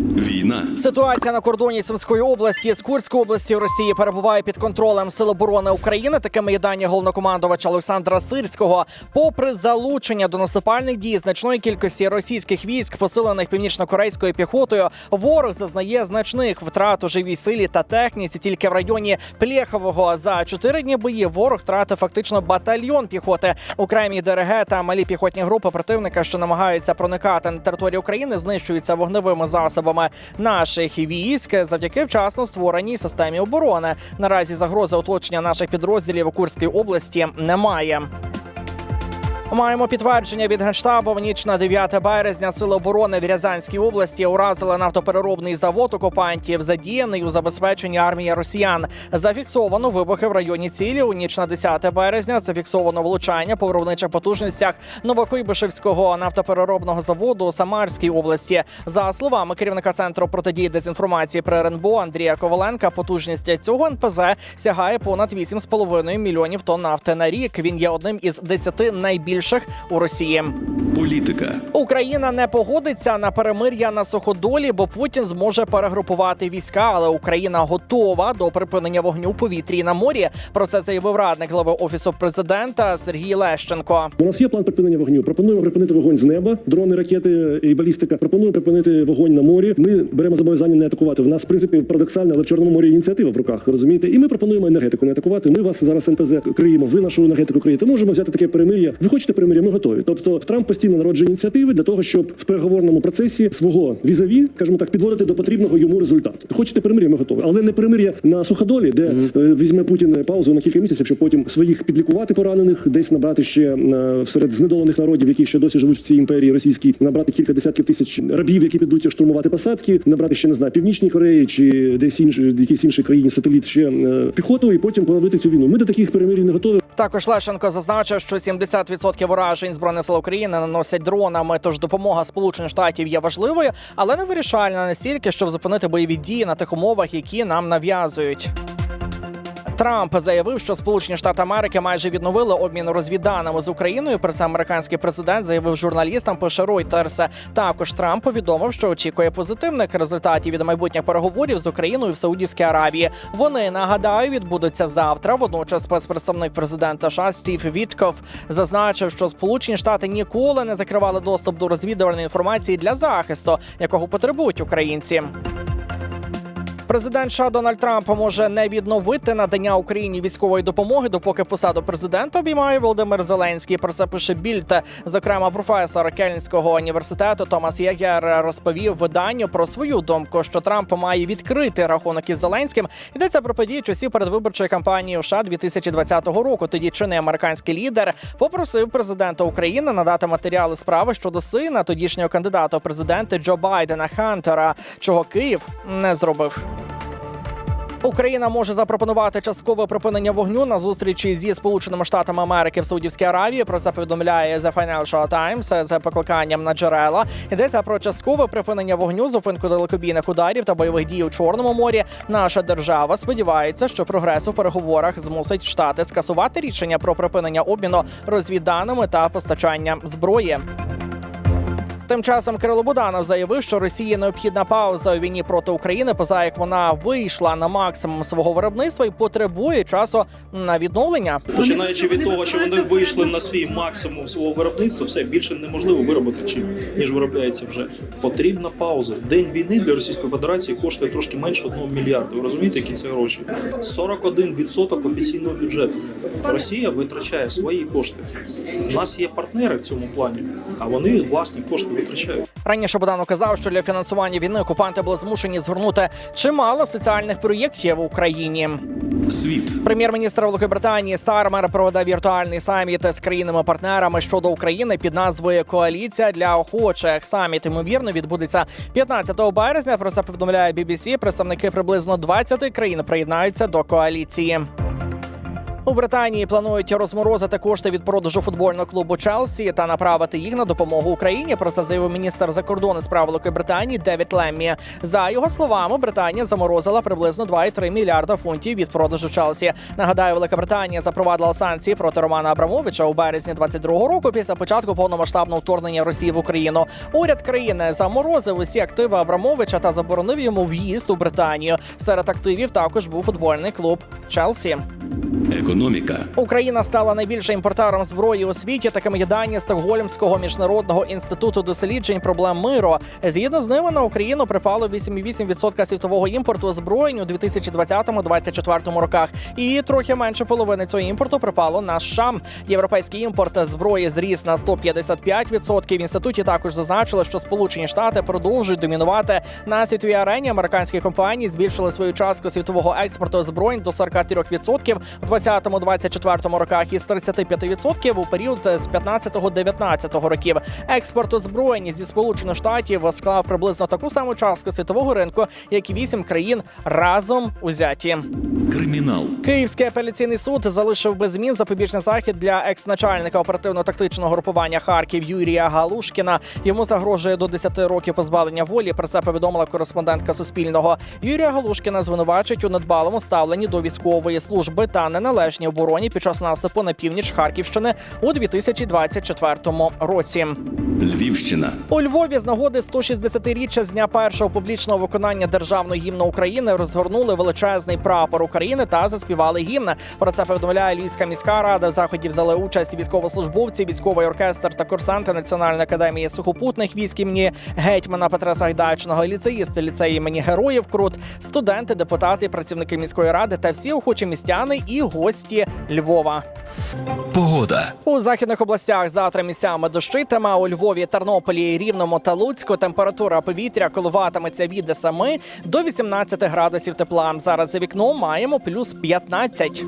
Війна Ситуація на кордоні Сумської області з Курської області в Росії перебуває під контролем Сил оборони України. Такими є дані головнокомандувача Олександра Сирського. Попри залучення до наступальних дій значної кількості російських військ, посилених північно-корейською піхотою, ворог зазнає значних втрат у живій силі та техніці. Тільки в районі Плєхового за чотири дні бої ворог втратив фактично батальйон піхоти. Окремі ДРГ та малі піхотні групи противника, що намагаються проникати на територію України, знищуються вогневими засобами наших військ завдяки вчасно створеній системі оборони. Наразі загрози оточення наших підрозділів у Курській області немає. Маємо підтвердження від генштабу в ніч на 9 березня. Сили оборони в Рязанській області уразили нафтопереробний завод окупантів, задіяний у забезпеченні армії росіян. Зафіксовано вибухи в районі цілі. У ніч на 10 березня зафіксовано влучання по виробничих потужностях Новокуйбишевського нафтопереробного заводу у Самарській області. За словами керівника центру протидії дезінформації при РНБО Андрія Коваленка, потужність цього НПЗ сягає понад 8,5 мільйонів тонн нафти на рік. Він є одним із 10 найбільших у Росії. політика, Україна не погодиться на перемир'я на суходолі, бо Путін зможе перегрупувати війська, але Україна готова до припинення вогню в повітрі і на морі. Про це заявив радник глави офісу президента Сергій Лещенко. У нас є план припинення вогню. Пропонуємо припинити вогонь з неба, дрони, ракети і балістика. Пропонуємо припинити вогонь на морі. Ми беремо зобов'язання не атакувати. У нас в принципі парадоксально, але в чорному морі ініціатива в руках. Розумієте? І ми пропонуємо енергетику не атакувати. Ми вас зараз НПЗ криємо. Ви нашу енергетику криєте. Можемо взяти таке перемир'я. Ви хочете перемир'я? Ми готові. Тобто Трамп постійно народжує ініціативи для того, щоб в переговорному процесі свого візаві, скажімо так, підводити до потрібного йому результату. Хочете перемир'я? Ми готові, але не перемир'я на суходолі, де е, візьме Путін паузу на кілька місяців, щоб потім своїх підлікувати поранених, десь набрати ще е, серед знедолених народів, які ще досі живуть в цій імперії російській, набрати кілька десятків тисяч рабів, які підуть штурмувати посадки, набрати ще не знаю, північній Кореї чи десь інші якійсь іншій країні сателіт ще е, піхоту, і потім поновити цю війну. Ми до таких перемирій не готові. Також Лещенко зазначив, що 70% уражень збройних сил України наносять дронами. Тож допомога Сполучених Штатів є важливою, але не вирішальна настільки, щоб зупинити бойові дії на тих умовах, які нам нав'язують. Трамп заявив, що Сполучені Штати Америки майже відновили обмін розвідданими з Україною. Про це американський президент заявив журналістам. Пише Reuters. Також Трамп повідомив, що очікує позитивних результатів від майбутніх переговорів з Україною в Саудівській Аравії. Вони нагадаю відбудуться завтра. Водночас спецпредставник президента США Стів Вітков зазначив, що Сполучені Штати ніколи не закривали доступ до розвідувальної інформації для захисту, якого потребують українці. Президент США Дональд Трамп може не відновити надання Україні військової допомоги, допоки посаду президента обіймає Володимир Зеленський. Про це пише Більд. Зокрема, професор Кельнського університету Томас Єгер розповів виданню про свою думку, що Трамп має відкрити рахунок із Зеленським. Йдеться про події часів передвиборчої кампанії у США 2020 року. Тоді чинний американський лідер попросив президента України надати матеріали справи щодо сина тодішнього кандидата у президенти Джо Байдена Хантера, чого Київ не зробив. Україна може запропонувати часткове припинення вогню на зустрічі зі Сполученими Штатами Америки в Саудівській Аравії. Про це повідомляє The Financial Times з покликанням на джерела. Йдеться про часткове припинення вогню, зупинку далекобійних ударів та бойових дій у Чорному морі. Наша держава сподівається, що прогрес у переговорах змусить штати скасувати рішення про припинення обміну розвідданими та постачання зброї. Тим часом Кирило Буданов заявив, що Росії необхідна пауза у війні проти України, поза як вона вийшла на максимум свого виробництва і потребує часу на відновлення. Починаючи від того, що вони вийшли на свій максимум свого виробництва, все більше неможливо виробити чим ніж виробляється вже. Потрібна пауза. День війни для Російської Федерації коштує трошки менше одного мільярда. Ви розумієте, які це гроші? 41% офіційного бюджету. Росія витрачає свої кошти. У нас є партнери в цьому плані, а вони власні кошти витрачають. Раніше Буданов казав, що для фінансування війни окупанти були змушені згорнути чимало соціальних проєктів в Україні. світ, Прем'єр-міністр Великої Британії Стармер проведе віртуальний саміт з країнами-партнерами щодо України під назвою Коаліція для охочих. Саміт ймовірно відбудеться 15 березня. Про це повідомляє BBC. Представники приблизно 20 країн приєднаються до коаліції. У Британії планують розморозити кошти від продажу футбольного клубу Челсі та направити їх на допомогу Україні. Про це заявив міністр закордонних справ Великої Британії Девід Леммі. За його словами, Британія заморозила приблизно 2,3 мільярда фунтів від продажу Челсі. Нагадаю, Велика Британія запровадила санкції проти Романа Абрамовича у березні 22-го року після початку повномасштабного вторгнення Росії в Україну. Уряд країни заморозив усі активи Абрамовича та заборонив йому в'їзд у Британію. Серед активів також був футбольний клуб Челсі. Економіка. Україна стала найбільшим імпортером зброї у світі. Такими є дані Стокгольмського міжнародного інституту досліджень проблем миру. Згідно з ними на Україну припало 8,8% світового імпорту озброєнь у 2020-2024 роках. І трохи менше половини цього імпорту припало на США. Європейський імпорт зброї зріс на 155%. В інституті також зазначили, що Сполучені Штати продовжують домінувати на світовій арені. Американські компанії збільшили свою частку світового експорту озброєнь до 43% в 2020-2024 роках із 35% у період з 15-19 років. Експорт озброєнь зі сполучених штатів склав приблизно таку саму частку світового ринку, як і вісім країн разом узяті. Кримінал. Київський апеляційний суд залишив без змін запобіжний захід для екс-начальника оперативно-тактичного групування Харків Юрія Галушкіна. Йому загрожує до 10 років позбавлення волі. Про це повідомила кореспондентка Суспільного. Юрія Галушкіна звинувачують у недбалому ставленні до військової служби та неналежній обороні під час наступу на північ Харківщини у 2024 році. Львівщина. У Львові з нагоди 160-річчя з дня першого публічного виконання державного гімну України розгорнули величезний прапор України та заспівали гімн. Про це повідомляє Львівська міська рада. В заході взяли участь військовослужбовці, військовий оркестр та курсанти Національної академії сухопутних військ імені гетьмана Петра Сагайдачного, ліцеїсти ліцеї імені Героїв Крут, студенти, депутати, працівники міської ради та всі охочі містяни і гості Львова. Погода. У західних областях завтра місцями дощитиме. У Львові, Тернополі, Рівному та Луцьку температура повітря коливатиметься від 7 до 18 градусів тепла. Зараз за вікном маємо плюс 15.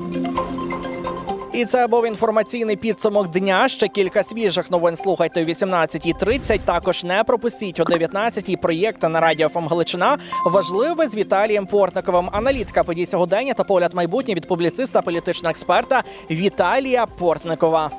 І це був інформаційний підсумок дня. Ще кілька свіжих новин слухайте о 18.30. Також не пропустіть о 19.00 проєкт на радіо ФМ Галичина. Важливе з Віталієм Портниковим. Аналітика подій сьогодення та погляд майбутнє від публіциста політичного експерта Віталія Портникова.